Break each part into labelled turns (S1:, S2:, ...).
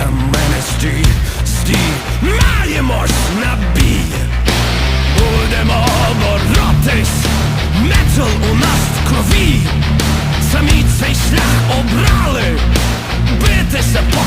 S1: для мене стій, стій, маємось на бій, будемо боротись, метал у нас в крові, самі цей шлях обрали, битися. по...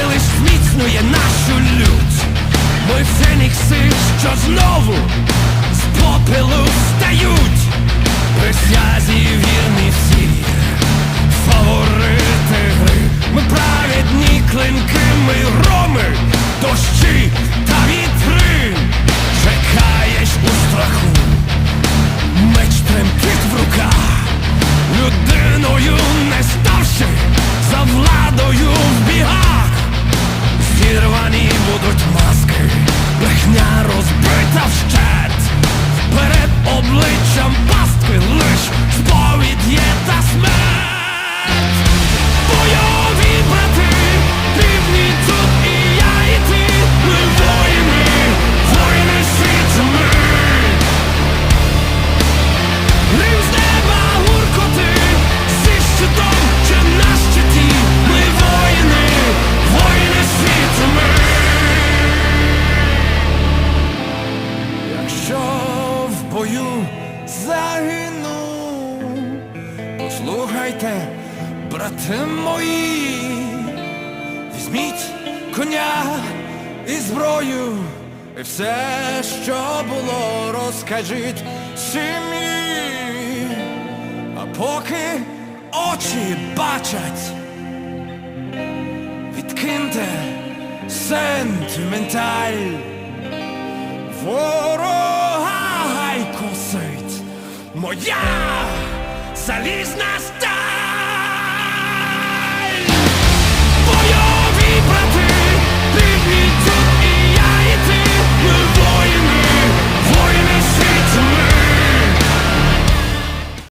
S1: це лиш зміцнює нашу лють. Ми фенікси, що знову з попелу встають, присязі вірні всі, фаворити гри. Ми праведні клинки, ми громи, дощі та вітри. Чекаєш у страху, меч тремтить в руках, людиною не ставши, за владою будуть маски, брехня розбита бою загину, послухайте, брати мої, візьміть коня і зброю, і все, що було, розкажіть сім'ї, а поки очі бачать, відкиньте сентименталь. Косить моя залізна сталь.